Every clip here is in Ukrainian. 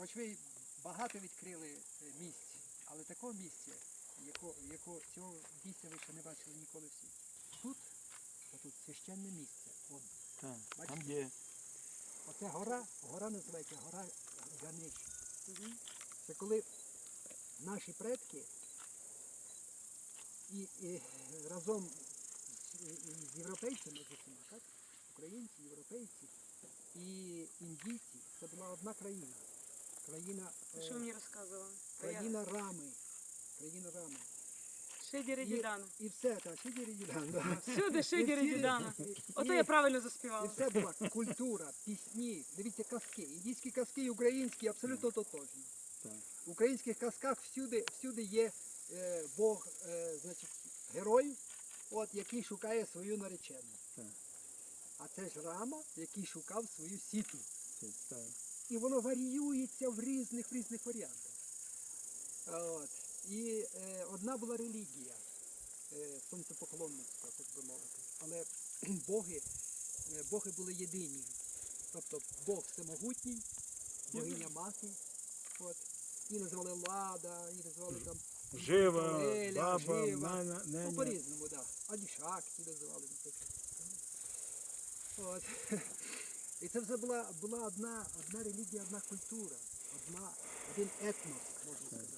Хоч ви багато відкрили е, місць, але такого місця, яко, яко, цього місця ви ще не бачили ніколи в світі. Тут, отут священне місце. От, Так, Бачите? там є оце гора, гора називається гора Ганич. Це коли наші предки і, і разом з, і з європейцями з усіма, так? Українці, європейці і індійці, це була одна країна. Країна, е, Що ви мені розказували? країна рами. Країна рами. Шидіри І, дідана. і все, так, да. Всюди шидіри дідана. Ото я правильно І заспівала. все була культура, пісні, дивіться, казки. Індійські казки і українські абсолютно тотожні. Так. В українських казках всюди, всюди є е, Бог, е, значить, герой, от, який шукає свою наречену. Так. А це ж рама, який шукав свою сіту. це, так. І воно варіюється в різних в різних варіантах. От. І е, одна була релігія, е, сонцепоклонництво, так би мовити. Але боги, е, боги були єдині. Тобто Бог всемогутній, богиня мати. От. І назвали Лада, і назвали там Жива, Еля, баба, жива. нана, Ну, неня. по-різному, так. Да. Адішакті називали, наприклад. От. І це вже була, була одна, одна релігія, одна культура, одна, один етнос, можна сказати.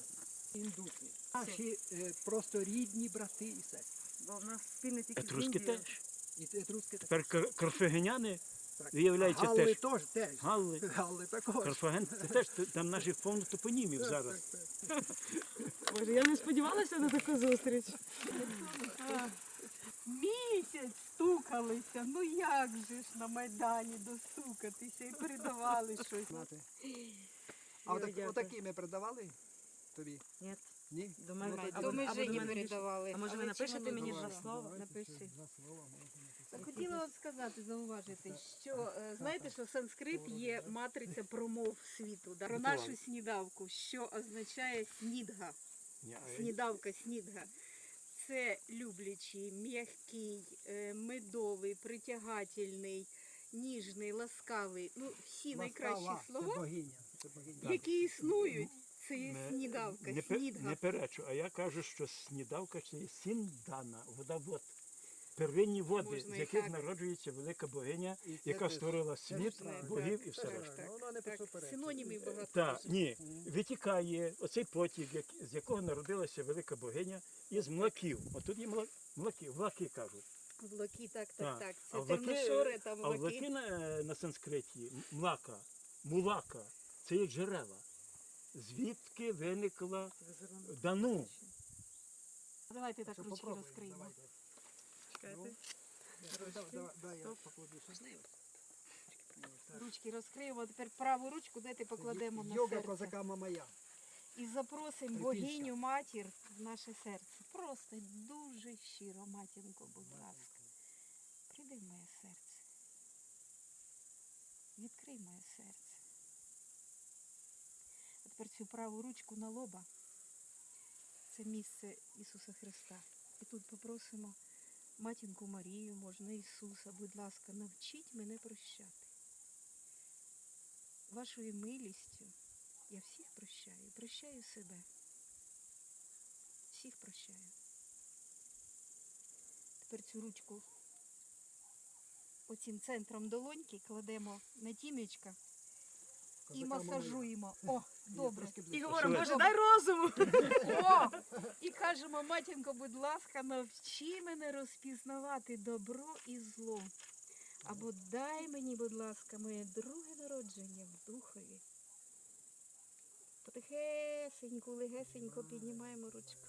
Індуси. Наші е, просто рідні брати і сестри. Бо в нас спільне тільки з Етруски Індією. теж. І етруски так. Тепер кар- карфагеняни, так. виявляється, Галли теж. теж. теж. Галли, Галли також. Карфаген, це теж т- там наших повно топонімів зараз. Боже, я не сподівалася на таку зустріч. Місяць стукалися, ну як же ж на Майдані достукатися і передавали щось. Мати. А отак, дякую. отакі ми передавали тобі? Ні. Ні? До мене. Ну, ви- ми а ви Жені до мене передавали. А може ви напишете мені два слова? Давайте Напиши. ще Два слова можна написати. Хотіла от сказати, зауважити, що е, знаєте, що санскрит є матриця промов світу. Про нашу снідавку, що означає снідга. Снідавка, снідга. Це люблячий, м'який, е, медовий, притягательний, ніжний, ласкавий. Ну, всі найкращі Ласкава, Це слова, богиня. Це богиня. які існують. Це є Не- снідавка, не, пе- снідга. не перечу, а я кажу, що снідавка це є сіндана, водовод. Первинні води, Можна з і яких так. народжується велика богиня, І це яка теж- створила світ, богів і все Так, решта. так, Воно не так. суперечить. Синонімів багато. Так, дуже. ні, витікає оцей потік, як, з якого народилася велика богиня, із млаків. Отут є мла- млаки, влаки кажуть. Влаки, так, так, Так. так. А Це влаки- темношори, там А влаки влаки. на, на санскриті, м- млака, мулака, це є джерела. Звідки виникла дану? Давайте так ручки розкриємо. давайте. Чекайте. Ну. Ручки розкриємо. а Тепер праву ручку дайте покладемо на Йога серце. козака Мамая. І запросимо богиню матір в наше серце. Просто дуже щиро, матінко, будь ласка. Прийди в моє серце. Відкрий моє серце. А тепер цю праву ручку на лоба. Це місце Ісуса Христа. І тут попросимо матінку Марію, можна Ісуса, будь ласка, навчіть мене прощати. Вашою милістю я всіх прощаю, прощаю себе. Всіх прощаю. Тепер цю ручку оцім центром долоньки кладемо на тімечка і масажуємо. О, добре. І говоримо? Боже, дай розуму. О! І кажемо, матінко, будь ласка, навчи мене розпізнавати добро і зло. Або дай мені, будь ласка, моє друге народження в духові. Потихесеньку, легесенько піднімаємо ручку.